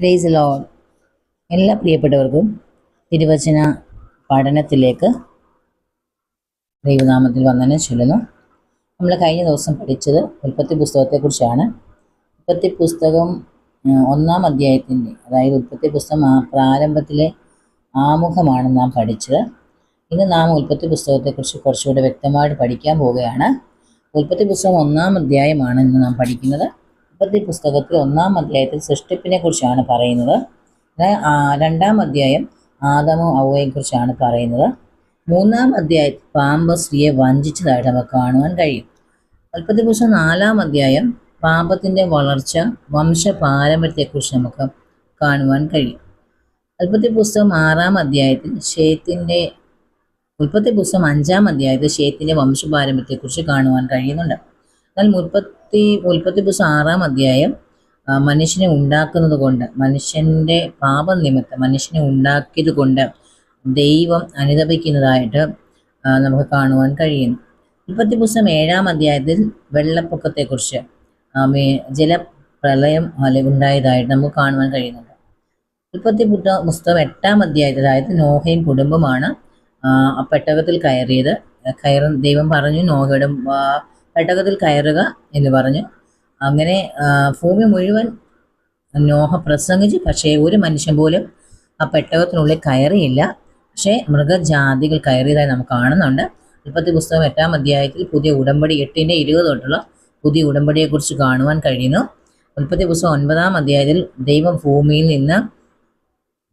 Price load എല്ലാ പ്രിയപ്പെട്ടവർക്കും തിരുവചന പഠനത്തിലേക്ക് ദൈവനാമത്തിൽ വന്ദനം ചൊല്ലുന്നു. നമ്മൾ കഴിഞ്ഞ ദിവസം പഠിച്ചത് ഉൽപ്പത്തി പുസ്തകത്തെക്കുറിച്ചാണ് ഉൽപ്പത്തി പുസ്തകം ഒന്നാം അധ്യായത്തിന്റെ അതായത് ഉൽപ്പത്തി പുസ്തകം ആ പ്രാരംഭത്തിലെ ആമുഖമാണ് നാം പഠിച്ചത്. ഇന്ന് നാം ഉൽപ്പത്തി പുസ്തകത്തെക്കുറിച്ച് കുറച്ചുകൂടി വ്യക്തമായിട്ട് പഠിക്കാൻ പോവുകയാണ്. ഉൽപ്പത്തി പുസ്തകം ഒന്നാം അധ്യായമാണ് ഇന്ന് നാം പഠിക്കുന്നത്. ഉൽപ്പത്തി പുസ്തകത്തിൽ ഒന്നാം അധ്യായത്തിൽ സൃഷ്ടിപ്പിനെ കുറിച്ചാണ് പറയുന്നത്. രണ്ടാം അധ്യായം ആദമോ അവയെ കുറിച്ചാണ് പറയുന്നത്. മൂന്നാം അധ്യായത്തിൽ പാമ്പ് സ്ത്രീയെ വഞ്ചിച്ചതായിട്ട് നമുക്ക് കാണുവാൻ കഴിയും. ഉൽപ്പത്തി പുസ്തകം നാലാം അധ്യായം പാപത്തിന്റെ വളർച്ച വംശപാരമ്പര്യത്തെക്കുറിച്ച് നമുക്ക് കാണുവാൻ കഴിയും. ഉൽപ്പത്തി പുസ്തകം ആറാം അധ്യായത്തിൽ ഷേത്തിന്റെ ഉൽപ്പത്തി പുസ്തകം അഞ്ചാം അധ്യായത്തിൽ ഷേത്തിന്റെ വംശപാരമ്പര്യത്തെക്കുറിച്ച് കാണുവാൻ കഴിയുന്നുണ്ട്. എന്നാൽ മുൽപ്പത്തി മുൽപ്പത്തി പുസ്തകം ആറാം അധ്യായം മനുഷ്യനെ ഉണ്ടാക്കുന്നത് കൊണ്ട് മനുഷ്യന്റെ പാപം നിമിത്തം മനുഷ്യനെ ഉണ്ടാക്കിയത് കൊണ്ട് ദൈവം അനുദപിക്കുന്നതായിട്ട് നമുക്ക് കാണുവാൻ കഴിയുന്നു മുൽപ്പത്തി പുസ്തകം ഏഴാം അധ്യായത്തിൽ വെള്ളപ്പൊക്കത്തെക്കുറിച്ച് ജലപ്രളയം ഉണ്ടായതായിട്ട് നമുക്ക് കാണുവാൻ കഴിയുന്നുണ്ട്. മുൽപ്പത്തി പുട്ട പുസ്തകം എട്ടാം അധ്യായത്തിൽ അതായത് നോഹയും കുടുംബമാണ് പെട്ടകത്തിൽ കയറിയത്. കയറും ദൈവം പറഞ്ഞു നോഹയുടെ പെട്ടകത്തിൽ കയറുക എന്ന് പറഞ്ഞു. അങ്ങനെ ഭൂമി മുഴുവൻ നോഹ പ്രസംഗിച്ചു. പക്ഷേ ഒരു മനുഷ്യൻ പോലും ആ പെട്ടകത്തിനുള്ളിൽ കയറിയില്ല. പക്ഷേ മൃഗജാതികൾ കയറിയതായി നമുക്ക് കാണുന്നുണ്ട്. ഉൽപ്പത്തി പുസ്തകം എട്ടാം അധ്യായത്തിൽ പുതിയ ഉടമ്പടി എട്ടിന്റെ ഇരുപത് തൊട്ടുള്ള പുതിയ ഉടമ്പടിയെക്കുറിച്ച് കാണുവാൻ കഴിയുന്നു. ഉൽപ്പത്തി പുസ്തകം ഒൻപതാം അധ്യായത്തിൽ ദൈവം ഭൂമിയിൽ നിന്ന്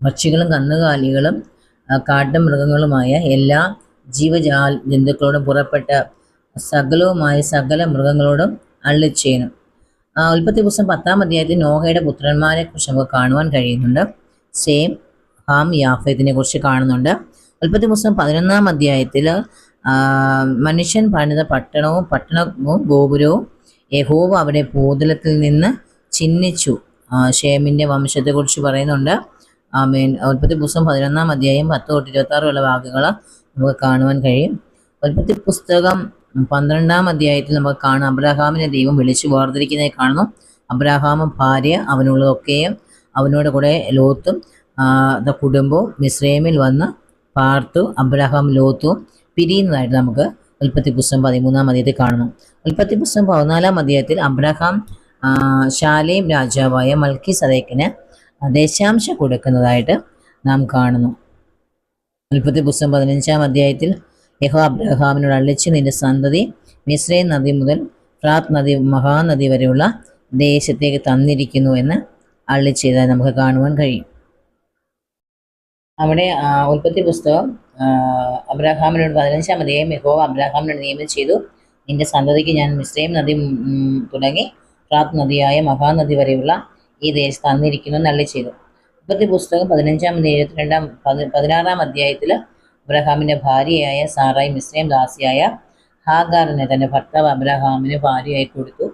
പക്ഷികളും കന്നുകാലികളും കാട്ടുമൃഗങ്ങളുമായ എല്ലാ ജീവജാൽ ജന്തുക്കളോടും പുറപ്പെട്ട സകലവുമായ സകല മൃഗങ്ങളോടും അള്ളിച്ചേനും ഉൽപ്പത്തി പുസ്തകം പത്താം അധ്യായത്തിൽ നോഹയുടെ പുത്രന്മാരെ കുറിച്ച് നമുക്ക് കാണുവാൻ കഴിയുന്നുണ്ട്. സെയിം ഹാം യാഫേത്തിനെ കുറിച്ച് കാണുന്നുണ്ട്. ഉൽപ്പത്തി പുസ്തകം പതിനൊന്നാം അധ്യായത്തിൽ മനുഷ്യൻ പണിത പട്ടണവും പട്ടണവും ഗോപുരവും യഹോവ അവിടെ ഭൂതലത്തിൽ നിന്ന് ചിഹ്നിച്ചു ഷേമിന്റെ വംശത്തെക്കുറിച്ച് പറയുന്നുണ്ട്. ആമേൻ. ഉൽപ്പത്തി പുസ്തകം പതിനൊന്നാം അധ്യായം പത്ത് തൊട്ട് ഇരുപത്തി ആറ് ഉള്ള വാക്കുകൾ നമുക്ക് കാണുവാൻ കഴിയും. ഉൽപ്പത്തി പുസ്തകം പന്ത്രണ്ടാം അധ്യായത്തിൽ നമുക്ക് കാണാം. അബ്രഹാമിനെ ദൈവം വിളിച്ചു വേർതിരിക്കുന്നതായി കാണുന്നു. അബ്രഹാമും ഭാര്യ അവനുള്ളതൊക്കെയും അവനോട് കൂടെ ലോത്തും കുടുംബവും മിസ്രൈമിൽ വന്ന് പാർത്തു. അബ്രഹാം ലോത്തും പിരിയുന്നതായിട്ട് നമുക്ക് ഉൽപ്പത്തി പുസ്തകം പതിമൂന്നാം അധ്യായത്തിൽ കാണുന്നു. ഉൽപ്പത്തി പുസ്തകം പതിനാലാം അധ്യായത്തിൽ അബ്രഹാം ശാലേം രാജാവായ മൽക്കി സദേക്കിന് ദശാംശം കൊടുക്കുന്നതായിട്ട് നാം കാണുന്നു. ഉൽപ്പത്തി പുസ്തകം പതിനഞ്ചാം അധ്യായത്തിൽ യഹോ അബ്രഹാമിനോട് അള്ളിച്ച് നിന്റെ സന്തതി മിശ്രൈ നദി മുതൽ ഫ്രാത്ത് നദി മഹാനദി വരെയുള്ള ദേശത്തേക്ക് തന്നിരിക്കുന്നു എന്ന് അള്ളിച്ചെയ്താൽ നമുക്ക് കാണുവാൻ കഴിയും. അവിടെ ഉൽപ്പത്തി പുസ്തകം അബ്രഹാമിനോട് പതിനഞ്ചാം അധ്യായം യഹോവ അബ്രഹാമിനോട് നിയമം ചെയ്തു. നിന്റെ സന്തതിക്ക് ഞാൻ മിശ്രയും നദി തുടങ്ങി ഫ്രാത്ത് നദിയായ മഹാനദി വരെയുള്ള ഈ ദേശത്ത് തന്നിരിക്കുന്നു എന്ന് അള്ളി ചെയ്തു ഉൽപ്പത്തി പുസ്തകം പതിനഞ്ചാം എഴുപത്തിരണ്ടാം പതി പതിനാറാം അധ്യായത്തിൽ അബ്രഹാമിന്റെ ഭാര്യയായ സാറായി മിസ്ലിം ദാസിയായ ഹാഗാറിനെ തന്റെ ഭർത്താവ് അബ്രഹാമിന് ഭാര്യയായി കൊടുത്തു.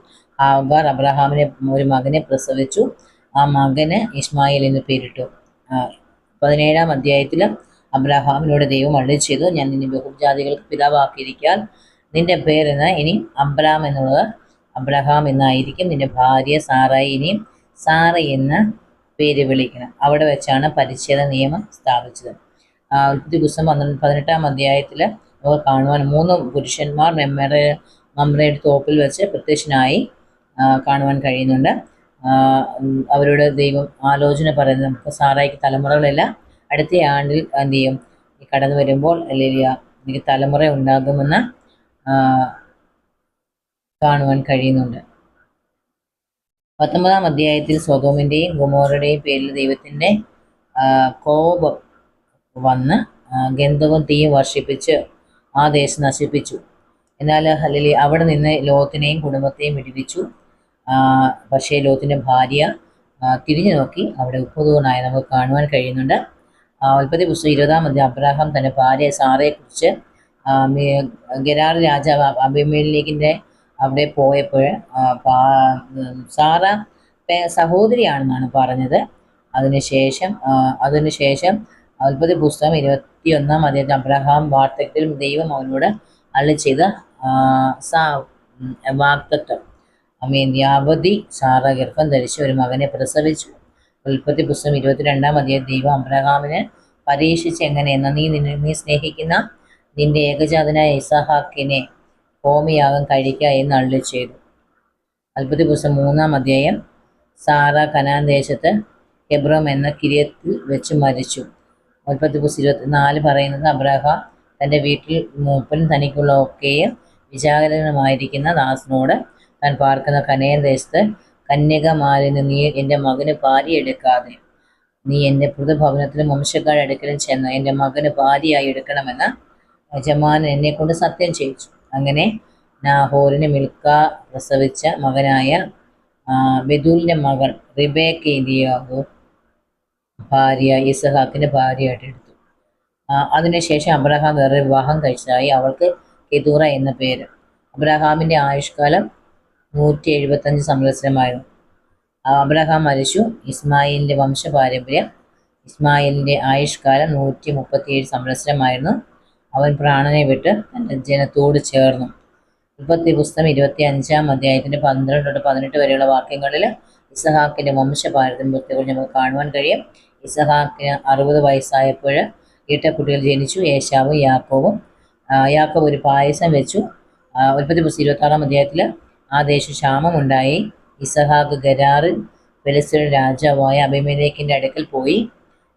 ഹാഗാർ അബ്രഹാമിനെ ഒരു മകനെ പ്രസവിച്ചു. ആ മകന് ഇസ്മായിൽ എന്ന് പേരിട്ടു. പതിനേഴാം അധ്യായത്തിൽ അബ്രഹാമിനോട് ദൈവം അള്ളി ചെയ്തു ഞാൻ നിന്നെ ബഹുജാതികൾക്ക് പിതാവാക്കിയിരിക്കാൻ. നിന്റെ പേരെന്ന് ഇനി അബ്രാം എന്നുള്ളത് അബ്രഹാം എന്നായിരിക്കും. നിന്റെ ഭാര്യ സാറായി ഇനിയും സാറ എന്ന് പേര് വിളിക്കണം. അവിടെ വെച്ചാണ് പരിച്ഛേദ നിയമം സ്ഥാപിച്ചത്. ആ, ദിവസം പന്ത്രണ്ട് പതിനെട്ടാം അധ്യായത്തിൽ നമുക്ക് കാണുവാൻ മൂന്ന് പുരുഷന്മാർ മെമ്മറെ മമ്രയുടെ തോപ്പിൽ വെച്ച് പ്രത്യക്ഷനായി കാണുവാൻ കഴിയുന്നുണ്ട്. അവരുടെ ദൈവം ആലോചന പറയുന്നത് നമുക്ക് സാറായിക്ക് തലമുറകളില്ല. അടുത്ത ആണ്ടിൽ എന്ത് ചെയ്യും? കടന്നു വരുമ്പോൾ അല്ലെങ്കിൽ എനിക്ക് തലമുറ ഉണ്ടാകുമെന്ന് കാണുവാൻ കഴിയുന്നുണ്ട്. പത്തൊമ്പതാം അധ്യായത്തിൽ സ്വതോമിന്റെയും ഗുമോറുടെയും പേരിൽ ദൈവത്തിന്റെ കോപം വന്ന് ഗന്ധവും തീയും വർഷിപ്പിച്ച് ആ ദേശം നശിപ്പിച്ചു. എന്നാൽ ഹലിലി അവിടെ നിന്ന് ലോത്തിനെയും കുടുംബത്തെയും വിടിവിച്ചു. പക്ഷേ ലോത്തിന്റെ ഭാര്യ തിരിഞ്ഞു നോക്കി അവിടെ ഉപ്പുതൂണായി നമുക്ക് കാണുവാൻ കഴിയുന്നുണ്ട്. ഉൽപ്പത്തി പുസ്തകം ഇരുപതാം അധ്യായം അബ്രാഹാം തന്റെ ഭാര്യ സാറയെക്കുറിച്ച് ഗരാർ രാജാവ് അഭിമേലിലേക്കിന്റെ അവിടെ പോയപ്പോൾ സാറ സഹോദരിയാണെന്നാണ് പറഞ്ഞത്. അതിനുശേഷം അതിനുശേഷം ഉൽപ്പത്തി പുസ്തകം ഇരുപത്തി ഒന്നാം അധ്യായത്തിൽ അബ്രഹാം വാർത്തകത്തിൽ ദൈവം അവനോട് അള്ളി ചെയ്ത വാക്തത്വം അമീൻ യാവതി സാറ ഗർഭം ധരിച്ച് ഒരു മകനെ പ്രസവിച്ചു. ഉൽപ്പത്തി പുസ്തകം ഇരുപത്തിരണ്ടാം അധ്യായം ദൈവം അബ്രഹാമിനെ പരീക്ഷിച്ച് എങ്ങനെയെന്ന് നീ നിന്നെ നീ സ്നേഹിക്കുന്ന നിന്റെ ഏകജാതനായ ഇസഹാക്കിനെ ഹോമിയാകം കഴിക്ക എന്ന് അള്ളി ചെയ്തു. അത്ഭുത പുസ്തകം മൂന്നാം അധ്യായം സാറ കനാൻ ദേശത്ത് ഹെബ്രോം എന്ന കിരിയത്തിൽ വെച്ച് മരിച്ചു. ഉൽപ്പത്തി ഇരുപത്തി നാല് പറയുന്നത് അബ്രഹാം തന്റെ വീട്ടിൽ മൂപ്പൻ തനിക്കുള്ള ഒക്കെയും വിചാരകരമായിരിക്കുന്ന ദാസിനോട് താൻ പാർക്കുന്ന കനയൻ ദേശത്ത് കന്യകമാലിന് നീ എന്റെ മകന് ഭാര്യ എടുക്കാതെ നീ എന്റെ പുതുഭവനത്തിലും വംശക്കാരുടെ അടുക്കലും ചെന്ന് എന്റെ മകന് ഭാര്യയായി എടുക്കണമെന്ന് യജമാനൻ എന്നെ കൊണ്ട് സത്യം ചെയ്യിച്ചു. അങ്ങനെ നാഹോറിന് മിൽക്ക പ്രസവിച്ച മകനായ ബെദൂലിന്റെ മകൾ റിബേക്ക എന്തിയാകു ഭാര്യ ഇസഹാക്കിന്റെ ഭാര്യയായിട്ട് എടുത്തു. അതിനുശേഷം അബ്രഹാം വേറെ വിവാഹം കഴിച്ചതായി അവൾക്ക് കെതൂറ എന്ന പേര്. അബ്രഹാമിന്റെ ആയുഷ്കാലം നൂറ്റി എഴുപത്തഞ്ച് സംവത്സരമായിരുന്നു അബ്രഹാം മരിച്ചു. ഇസ്മായിലിന്റെ വംശപാരമ്പര്യം ഇസ്മായിലിന്റെ ആയുഷ്കാലം നൂറ്റി മുപ്പത്തിയേഴ് സംവത്സരമായിരുന്നു. അവൻ പ്രാണനെ വിട്ട് തന്റെ ജനത്തോട് ചേർന്നു. ഉൽപ്പത്തി പുസ്തകം ഇരുപത്തി അഞ്ചാം അധ്യായത്തിന്റെ പന്ത്രണ്ട് തൊട്ട് പതിനെട്ട് വരെയുള്ള വാക്യങ്ങളിൽ ഇസഹാക്കിന്റെ വംശപാരമ്പര്യത്തെക്കുറിച്ച് നമുക്ക് കാണുവാൻ കഴിയും. ഇസഹാക്കിന് അറുപത് വയസ്സായപ്പോൾ ഈട്ടക്കുട്ടികൾ ജനിച്ചു. യേശാവും യാക്കോവും. യാക്കോവ് ഒരു പായസം വെച്ചു. ഉൽപ്പത്തി പുസ്തകം ഇരുപത്താറാം അധ്യായത്തിൽ ആ ദേശം ക്ഷാമം ഉണ്ടായി ഇസഹാക്ക് ഗരാറിൽ ഫെലിസ്തീൻ രാജാവായ അഭിമേലേക്കിന്റെ അടുക്കൽ പോയി.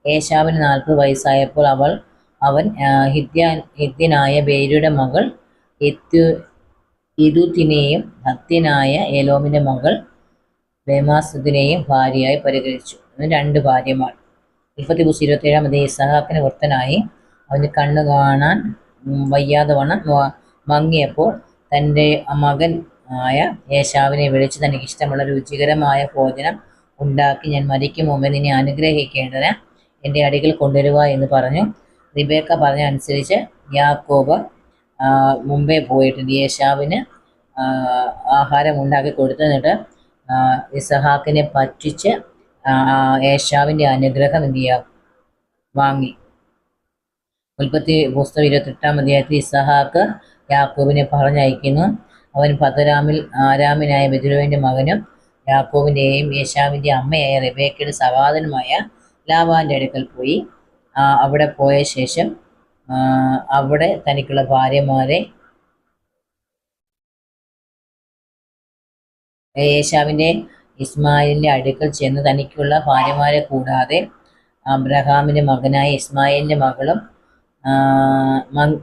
ഏശാവിന് നാൽപ്പത് വയസ്സായപ്പോൾ അവൾ അവൻ ഹിദ്യ ഹിദ്യനായ ബേരിയുടെ മകൾ ഹിത്യു ഇതുത്തിനെയും ഹത്യനായ ഏലോമിന്റെ മകൾ ബേമാസുദിനെയും ഭാര്യയായി പരിഗണിച്ചു. രണ്ട് ഭാര്യമാർ. മുപ്പത്തി പുസ്തകം ഇരുപത്തേഴാം അധ്യായം ഇസഹാക്കിന് വൃത്തനായി അവന് കണ്ണ് കാണാൻ വയ്യാതെ വണ്ണം മങ്ങിയപ്പോൾ തന്റെ മകൻ ആയ യേശാവിനെ വിളിച്ച് തനിക്ക് ഇഷ്ടമുള്ള രുചികരമായ ഭോജനം ഉണ്ടാക്കി ഞാൻ മരിക്കും മുമ്പ് നിന്നെ അനുഗ്രഹിക്കേണ്ടതിന് എന്റെ അടികൾ കൊണ്ടുവരുക എന്ന് പറഞ്ഞു. റിബേക്ക പറഞ്ഞ അനുസരിച്ച് യാക്കോബ് മുമ്പേ പോയിട്ടുണ്ട്. യേശാവിന് ആഹാരം ഉണ്ടാക്കി കൊടുത്തിട്ട് ഇസഹാക്കിനെ പറ്റിച്ച് ആ, യേശാവിന്റെ അനുഗ്രഹം എന്ത് ചെയ്യുക വാങ്ങി. ഉൽപ്പത്തി പുസ്തകം ഇരുപത്തെട്ടാം അധ്യായത്തിൽ ഇസഹാക്ക് യാക്കൂബിനെ പറഞ്ഞയക്കുന്നു. അവൻ പതരാമിൽ ആരാമിനായ ബെദുരുവിന്റെ മകനും യാക്കൂബിന്റെയും യേശാവിന്റെ അമ്മയായ റിബേക്കയുടെ സഹോദരനുമായ ലാബാന്റെ അടുക്കൽ പോയി. അവിടെ പോയ ശേഷം അവിടെ തനിക്കുള്ള ഭാര്യമാരെ യേശാവിന്റെ ഇസ്മായിലിന്റെ അടുക്കൽ ചെന്ന് തനിക്കുള്ള ഭാര്യമാരെ കൂടാതെ അബ്രഹാമിന്റെ മകനായ ഇസ്മായിലിന്റെ മകളും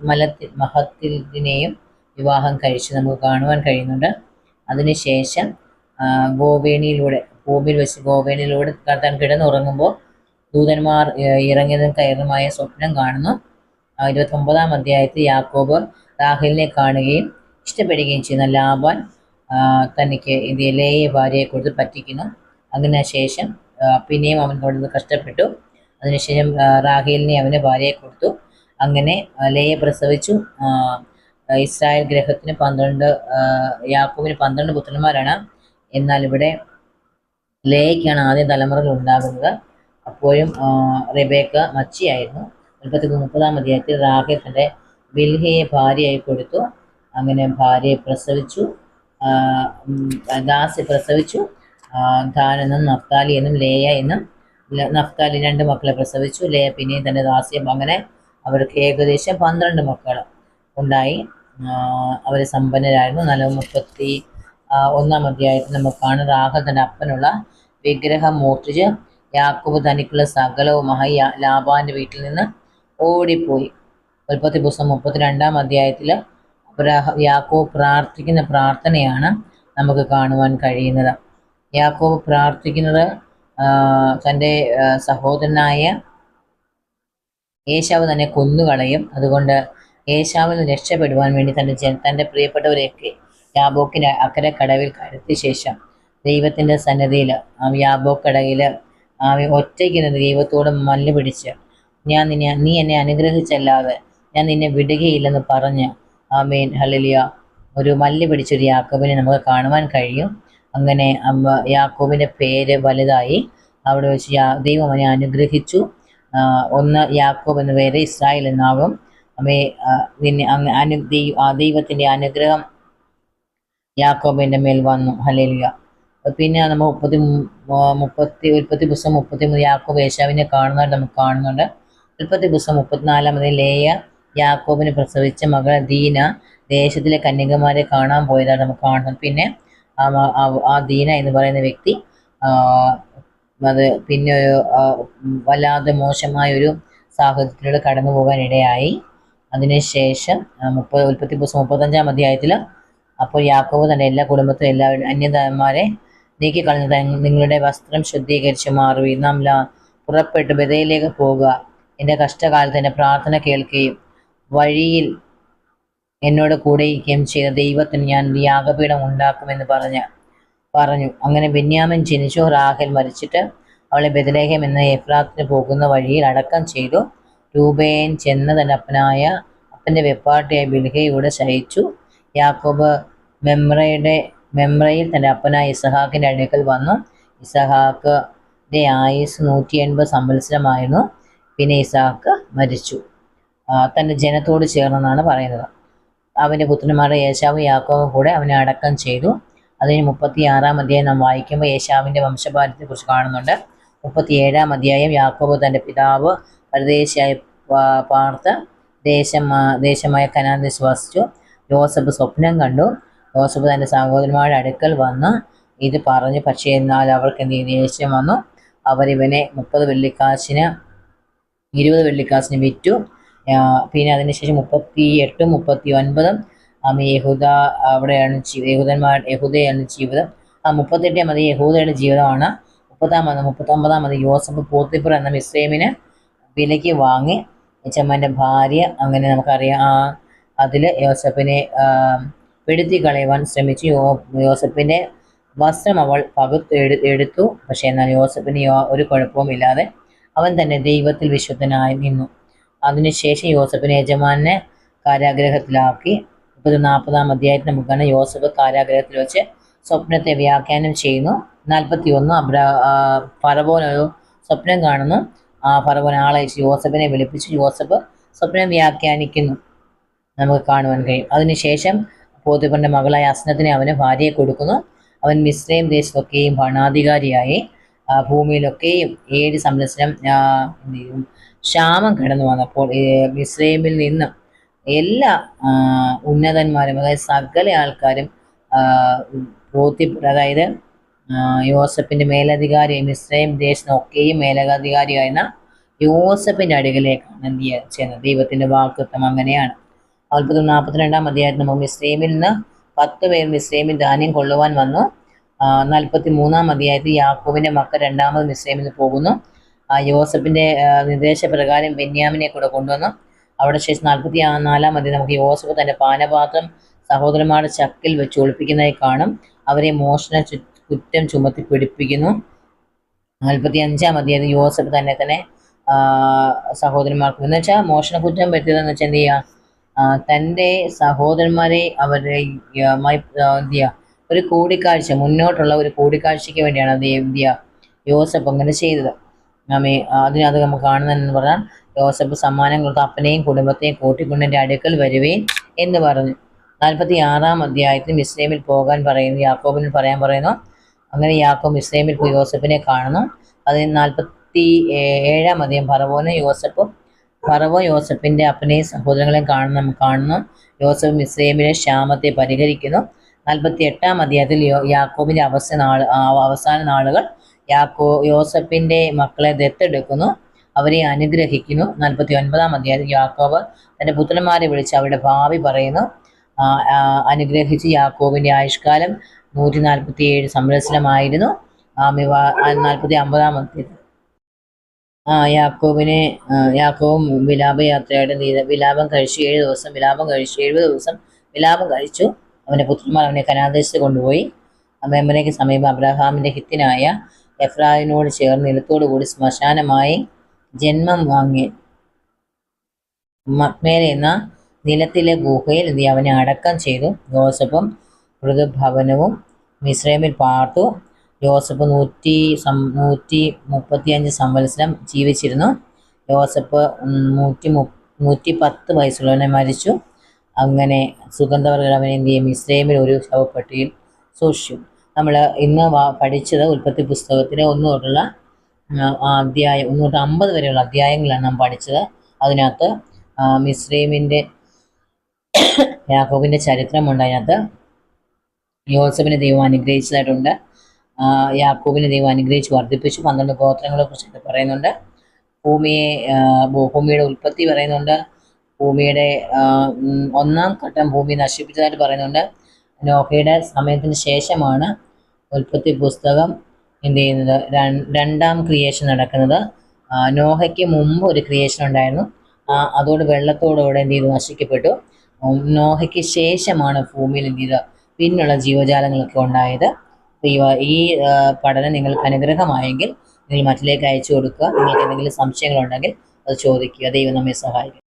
മലത്തിൽ മഹത്തിനെയും വിവാഹം കഴിച്ച് നമുക്ക് കാണുവാൻ കഴിയുന്നുണ്ട്. അതിനുശേഷം ഗോവേണിയിലൂടെ ഭൂമിയിൽ വെച്ച് ഗോവേണിയിലൂടെ താൻ കിടന്നുറങ്ങുമ്പോൾ ദൂതന്മാർ ഇറങ്ങിയതും കയറുമായ സ്വപ്നം കാണുന്നു. ഇരുപത്തൊമ്പതാം അധ്യായത്തിൽ യാക്കോബ് രാഹുലിനെ കാണുകയും ഇഷ്ടപ്പെടുകയും ചെയ്യുന്ന ലാബാൻ തനിക്ക് ഇത് ലേയെ ഭാര്യയെ കൊടുത്ത് പറ്റിക്കുന്നു. അതിനുശേഷം പിന്നെയും അവൻ കൊടുത്ത് കഷ്ടപ്പെട്ടു. അതിനുശേഷം റാഹേലിനെ അവന് ഭാര്യയെ കൊടുത്തു. അങ്ങനെ ലയെ പ്രസവിച്ചു. ഇസ്രായേൽ ഗ്രഹത്തിന് പന്ത്രണ്ട് യാക്കോബിന് പന്ത്രണ്ട് പുത്രന്മാരാണ്. എന്നാൽ ഇവിടെ ലേയ്ക്കാണ് ആദ്യ തലമുറകൾ ഉണ്ടാകുന്നത്. അപ്പോഴും റിബേക്ക മച്ചിയായിരുന്നു. മുപ്പത്തി മുപ്പതാം അധ്യായത്തിൽ റാഹേൽ തന്റെ ബിൽഹയെ ഭാര്യയായി കൊടുത്തു. അങ്ങനെ ഭാര്യയെ പ്രസവിച്ചു. ദാസി പ്രസവിച്ചു. ഖാൻ എന്നും നഫ്താലി എന്നും ലേയ എന്നും നഫ്താലി രണ്ട് മക്കളെ പ്രസവിച്ചു. ലേയ പിന്നെയും തന്റെ ദാസിയും അങ്ങനെ അവർക്ക് ഏകദേശം പന്ത്രണ്ട് മക്കൾ ഉണ്ടായി. അവർ സമ്പന്നരായിരുന്നു. നല്ല മുപ്പത്തി ഒന്നാം അധ്യായത്തിൽ നമുക്കാണ് കാണും. റാഹൽ തന്റെ അപ്പനുള്ള വിഗ്രഹം മോഷ്ടിച്ച് യാക്കൂബ് തനിക്കുള്ള സകലവുമായി ലാബാന്റെ വീട്ടിൽ നിന്ന് ഓടിപ്പോയി. ഉൽപ്പത്തി പുസ്തകം മുപ്പത്തിരണ്ടാം അധ്യായത്തിൽ യാക്കോബ് പ്രാർത്ഥിക്കുന്ന പ്രാർത്ഥനയാണ് നമുക്ക് കാണുവാൻ കഴിയുന്നത്. യാക്കോബ് പ്രാർത്ഥിക്കുന്നത് തന്റെ സഹോദരനായ ഏശാവ് തന്നെ കൊന്നുകളയും. അതുകൊണ്ട് ഏശാവിൽ നിന്ന് രക്ഷപ്പെടുവാൻ വേണ്ടി തന്റെ ജന തന്റെ പ്രിയപ്പെട്ടവരെയൊക്കെ യാബോക്കിന്റെ അക്കരെ കടവിൽ കടത്തിയ ശേഷം ദൈവത്തിന്റെ സന്നദ്ധിയിൽ ആ യാബോക്കടയിൽ ആ ഒറ്റയ്ക്ക് നിന്ന് ദൈവത്തോട് മല്ല് പിടിച്ച് ഞാൻ നിന്നെ നീ എന്നെ അനുഗ്രഹിച്ചല്ലാതെ ഞാൻ നിന്നെ വിടുകയില്ലെന്ന് പറഞ്ഞ് ആമേൻ ഹലലിയ ഒരു മല്ല് പിടിച്ചൊരു യാക്കോബിനെ നമുക്ക് കാണുവാൻ കഴിയും. അങ്ങനെ യാക്കോബിന്റെ പേര് വലുതായി. അവിടെ വെച്ച് യാ ദൈവം അവനെ അനുഗ്രഹിച്ചു. ഒന്ന് യാക്കോബ് എന്ന പേര് ഇസ്രായേൽ എന്നാകും. അമ്മേ നിന്നെ അനു ദൈവത്തിന്റെ അനുഗ്രഹം യാക്കോബിന്റെ മേൽ വന്നു. ഹലേലിയ പിന്നെ നമ്മൾ മുപ്പത്തി മുപ്പത്തി ഉൽപ്പത്തി പുസ്തകം മുപ്പത്തി മൂന്ന് യാക്കോബ് യേശാവിനെ കാണുന്നതായിട്ട് നമുക്ക് കാണുന്നുണ്ട്. ഉൽപ്പത്തി പുസ്തകം മുപ്പത്തിനാലാമത് ലേയ യാക്കോബിന് പ്രസവിച്ച മകൾ ദീന ദേശത്തിലെ കന്യകമാരെ കാണാൻ പോയതാണ് നമുക്ക് കാണുന്നത്. പിന്നെ ആ ദീന എന്ന് പറയുന്ന വ്യക്തി അത് പിന്നെ ഒരു വല്ലാതെ മോശമായ ഒരു സാഹചര്യത്തിലൂടെ കടന്നു പോകാൻ ഇടയായി അതിനുശേഷം മുപ്പത് ഉൽപ്പത്തി പുസ്തകം മുപ്പത്തഞ്ചാം അധ്യായത്തിൽ അപ്പോൾ യാക്കോബ് തന്നെ എല്ലാ കുടുംബത്തിലും എല്ലാ അന്യതന്മാരെ നീക്കിക്കളഞ്ഞു തൻ- നിങ്ങളുടെ വസ്ത്രം ശുദ്ധീകരിച്ച് മാറുകയും നാം ലാ- പുറപ്പെട്ട് ബദയിലേക്ക് പോകുക എന്റെ കഷ്ടകാലത്ത് എന്റെ പ്രാർത്ഥന കേൾക്കുകയും വഴിയിൽ എന്നോട് കൂടെ ഇരിക്കുകയും ചെയ്ത ദൈവത്തിന് ഞാൻ യാഗപീഠം ഉണ്ടാക്കുമെന്ന് പറഞ്ഞ് പറഞ്ഞു. അങ്ങനെ ബെന്യാമൻ ജനിച്ചു. റാഹൽ മരിച്ചിട്ട് അവളെ ബദലേഹം എന്ന എഫ്രാത്തിന് പോകുന്ന വഴിയിൽ അടക്കം ചെയ്തു. രൂപേൻ ചെന്ന് തന്റെ അപ്പനായ അപ്പന്റെ വെപ്പാട്ടിയായ ബിൽഹയോട് ശയിച്ചു. യാക്കോബ് മെമ്രയുടെ മെമ്രയിൽ തന്റെ അപ്പനായ ഇസഹാക്കിന്റെ അടുക്കൽ വന്നു. ഇസഹാക്കിന്റെ ആയുസ് നൂറ്റി എൺപത് സംവത്സരമായിരുന്നു. പിന്നെ ഇസഹാക്ക് മരിച്ചു. ആ, തന്റെ ജനത്തോട് ചേർന്നെന്നാണ് പറയുന്നത്. അവന്റെ പുത്രന്മാരുടെ യേശാവും യാക്കോവും കൂടെ അവനെ അടക്കം ചെയ്തു. അതിന് മുപ്പത്തി ആറാം അധ്യായം നാം വായിക്കുമ്പോൾ യേശാവിന്റെ വംശപാരത്തെ കുറിച്ച് കാണുന്നുണ്ട്. മുപ്പത്തി ഏഴാം അധ്യായം യാക്കോബ് തന്റെ പിതാവ് പരദേശിയായി പാർത്ത് ദേശം ദേശമായ കനാൻ വിശ്വസിച്ചു ജോസഫ് സ്വപ്നം കണ്ടു. ജോസഫ് തന്റെ സഹോദരന്മാരുടെ അടുക്കൽ വന്ന് ഇത് പറഞ്ഞു. പക്ഷേ എന്നാൽ അവർക്ക് എന്ത്? ദേഷ്യം വന്നു. അവരിവനെ മുപ്പത് വെള്ളിക്കാശിന് ഇരുപത് വെള്ളിക്കാശിന് വിറ്റു. പിന്നെ അതിനുശേഷം മുപ്പത്തി എട്ടും മുപ്പത്തി ഒൻപതും യഹൂദ അവിടെയാണ് യഹൂദന്മാർ യഹൂദയാണ് ജീവിതം. ആ മുപ്പത്തെട്ടാം മതി യഹൂദയുടെ ജീവിതമാണ്. മുപ്പതാം മതി മുപ്പത്തൊമ്പതാം മതി യോസഫ് പോത്തിപ്പർ എന്ന മിസ്രൈമിന് വിലയ്ക്ക് വാങ്ങി. ചമ്മന്റെ ഭാര്യ അങ്ങനെ നമുക്കറിയാം ആ അതിൽ യോസഫിനെ പെടുത്തി കളയുവാൻ ശ്രമിച്ചു. യോ യോസഫിന്റെ വസ്ത്രം അവൾ പകുത്ത് എടു- എടുത്തു. പക്ഷേ എന്നാൽ യോസഫിന് ഒരു കുഴപ്പവും ഇല്ലാതെ അവൻ തന്നെ ദൈവത്തിൽ വിശുദ്ധനായി നിന്നു. അതിനുശേഷം യോസഫിനെ യജമാനെ കാരാഗ്രഹത്തിലാക്കി. മുപ്പത് നാൽപ്പതാം അധ്യായത്തിൽ നമുക്കാണ് യോസഫ് കാരാഗ്രഹത്തിൽ വെച്ച് സ്വപ്നത്തെ വ്യാഖ്യാനം ചെയ്യുന്നു. നാൽപ്പത്തി ഒന്ന് ഫറവോൻ ഒരു സ്വപ്നം കാണുന്നു. ആ ഫറവോൻ ആളയച്ച് യോസഫിനെ വിളിപ്പിച്ച്. യോസഫ് സ്വപ്നം വ്യാഖ്യാനിക്കുന്നു. നമുക്ക് കാണുവാൻ കഴിയും. അതിനുശേഷം പോത്തിപ്പറിന്റെ മകളായ അസ്നത്തിനെ അവന് ഭാര്യയെ കൊടുക്കുന്നു. അവൻ മിസ്രൈം ദേശത്തൊക്കെയും ഭരണാധികാരിയായി. ഭൂമിയിലൊക്കെയും ഏഴ് സംരക്ഷണം എന്ത് ചെയ്യും? ക്ഷാമം കടന്നു വന്നപ്പോൾ ഇസ്രൈമിൽ നിന്ന് എല്ലാ ഉന്നതന്മാരും അതായത് സകല ആൾക്കാരും പോത്തി അതായത് യോസഫിന്റെ മേലധികാരി മിസ്രൈം ദേശത്തൊക്കെയും മേലധികാരിയായിരുന്ന യോസഫിന്റെ അടുക്കലേക്കാണ് എന്ത് ചെയ്യുക ചെയ്യുന്നത്? ദൈവത്തിന്റെ വാക്കുത്വം അങ്ങനെയാണ്. അത്ഭുതം നാൽപ്പത്തിരണ്ടാം അധ്യായത്തിൽ നമുക്ക് മിസ്രൈമിൽ നിന്ന് പത്ത് പേർ മിസ്രൈമിൽ ധാന്യം കൊള്ളുവാൻ വന്നു. നാൽപ്പത്തി മൂന്നാം അധ്യായത്തിൽ യാക്കോബിന്റെ മക്കൾ രണ്ടാമത് മിസ്രൈമിൽ പോകുന്നു. ആ, യോസഫിന്റെ നിർദ്ദേശപ്രകാരം ബെന്യാമിനെ കൂടെ കൊണ്ടുവന്നു. അവിടെ ശേഷം നാൽപ്പത്തി നാലാം മതി നമുക്ക് യോസഫ് തന്റെ പാനപാത്രം സഹോദരന്മാരുടെ ചക്കിൽ വെച്ച് ഒളിപ്പിക്കുന്നതായി കാണും. അവരെ മോഷണ കുറ്റം ചുമത്തി പിടിപ്പിക്കുന്നു. നാൽപ്പത്തി അഞ്ചാം അധ്യായത്തിൽ യോസഫ് തന്നെ തന്നെ സഹോദരന്മാർക്ക് എന്ന് വെച്ചാൽ മോഷണ കുറ്റം പറ്റിയതെന്ന് വെച്ചാൽ എന്ത് ചെയ്യുക തന്റെ സഹോദരന്മാരെ അവരെ ഈ, ആ, മായി ആ, എന്ത് ചെയ്യുക ഒരു കൂടിക്കാഴ്ച മുന്നോട്ടുള്ള ഒരു കൂടിക്കാഴ്ചയ്ക്ക് വേണ്ടിയാണ് അത് എന്ത് ചെയ്യുക യോസഫ് അങ്ങനെ ചെയ്തത്. ആമേ അതിനകത്ത് നമുക്ക് കാണുന്നതെന്ന് പറഞ്ഞാൽ യോസഫ് സമ്മാനം കൊടുത്ത അപ്പനെയും കുടുംബത്തെയും കൂട്ടിക്കൊണ്ടിന്റെ അടുക്കൽ വരുവേൻ എന്ന് പറഞ്ഞു. നാൽപ്പത്തി ആറാം അധ്യായത്തിൽ ഇസ്ലേമിൽ പോകാൻ പറയുന്നു യാക്കോബിന് പറയാൻ പറയുന്നു. അങ്ങനെ യാക്കോബ് ഇസ്ലേമിൽ പോയി യോസഫിനെ കാണുന്നു. അതിന് നാൽപ്പത്തി ഏഴാം അധ്യായം ഫറവോനും യോസഫും ഫറവോ യോസഫിന്റെ അപ്പനെയും സഹോദരങ്ങളെയും കാണുന്ന കാണുന്നു. യോസഫ് ഇസ്ലേമിലെ ക്ഷാമത്തെ പരിഹരിക്കുന്നു. നാൽപ്പത്തി എട്ടാം അധ്യായത്തിൽ യാക്കോബിന്റെ അവസ്ഥ നാൾ അവസാന നാളുകൾ യാക്കോ യോസഫിന്റെ മക്കളെ ദത്തെടുക്കുന്നു. അവരെ അനുഗ്രഹിക്കുന്നു. നാൽപ്പത്തി ഒൻപതാം അധ്യായം. യാക്കോബ് തന്റെ പുത്രന്മാരെ വിളിച്ച് അവരുടെ ഭാവി പറയുന്നു. അനുഗ്രഹിച്ച് യാക്കോബിന്റെ ആയുഷ്കാലം നൂറ്റി നാൽപ്പത്തി ഏഴ് സംരക്ഷണമായിരുന്നു നാൽപ്പത്തി അമ്പതാം അധ്യായത്തിൽ ആ യാക്കോബിനെ യാക്കോവും വിലാപയാത്രയുടെ വിലാപം കഴിച്ചു ഏഴ് ദിവസം വിലാപം കഴിച്ചു എഴുപത് ദിവസം വിലാപം കഴിച്ചു. അവന്റെ പുത്രന്മാർ അവനെ കനാദേശത്ത് കൊണ്ടുപോയി. മെമ്മരയ്ക്ക് സമീപം അബ്രഹാമിന്റെ ഹിത്തിനായ എഫ്രായിനോട് ചേർന്ന് കൂടി ശ്മശാനമായി ജന്മം വാങ്ങി. മക്മേൽ എന്ന നിലത്തിലെ ഗുഹയിൽ എന്ത് അവനെ അടക്കം ചെയ്തു. ജോസഫും മൃദുഭവനവും മിശ്രമിൽ പാർത്തു. ജോസഫ് നൂറ്റി സം നൂറ്റി മുപ്പത്തിയഞ്ച് സംവത്സരം ജീവിച്ചിരുന്നു. ജോസഫ് നൂറ്റി മു നൂറ്റി പത്ത് വയസ്സുള്ളവനെ മരിച്ചു. അങ്ങനെ സുഗന്ധവർഗം അവനെ എന്ത് ചെയ്യും? മിശ്രമിൽ ഒരു ശവപ്പെട്ടിയിൽ സൂക്ഷിച്ചു. നമ്മൾ ഇന്ന് പഠിച്ചത് ഉൽപ്പത്തി പുസ്തകത്തിലെ ഒന്ന് അധ്യായം ഒന്ന് അമ്പത് വരെയുള്ള അധ്യായങ്ങളാണ് നാം പഠിച്ചത്. അതിനകത്ത് മിസ്ലീമിന്റെ യാക്കോബിന്റെ ചരിത്രമുണ്ട് അതിനകത്ത്. യോസഫിനെ ദൈവം അനുഗ്രഹിച്ചതായിട്ടുണ്ട്. യാക്കോബിനെ ദൈവം അനുഗ്രഹിച്ച് വർദ്ധിപ്പിച്ചു. പന്ത്രണ്ട് ഗോത്രങ്ങളെ കുറിച്ച് പറയുന്നുണ്ട്. ഭൂമിയെ ഭൂമിയുടെ ഉൽപ്പത്തി പറയുന്നുണ്ട്. ഭൂമിയുടെ ഒന്നാം ഘട്ടം ഭൂമി നശിപ്പിച്ചതായിട്ട് പറയുന്നുണ്ട്. നോഹയുടെ സമയത്തിന് ശേഷമാണ് ഉൽപ്പത്തി പുസ്തകം എന്ത് ചെയ്യുന്നത്? രണ്ടാം ക്രിയേഷൻ നടക്കുന്നത്. നോഹയ്ക്ക് മുമ്പ് ഒരു ക്രിയേഷൻ ഉണ്ടായിരുന്നു. അതോട് വെള്ളത്തോടുകൂടെ എന്ത് ചെയ്തു? നശിക്കപ്പെട്ടു. നോഹയ്ക്ക് ശേഷമാണ് ഭൂമിയിൽ എന്ത് ചെയ്തത്? പിന്നുള്ള ജീവജാലങ്ങളൊക്കെ ഉണ്ടായത്. ഈ പഠനം നിങ്ങൾക്ക് അനുഗ്രഹമായെങ്കിൽ നിങ്ങൾ മറ്റിലേക്ക് അയച്ചു കൊടുക്കുക. നിങ്ങൾക്ക് എന്തെങ്കിലും സംശയങ്ങളുണ്ടെങ്കിൽ അത് ചോദിക്കുക. ദൈവം നമ്മെ സഹായിക്കും.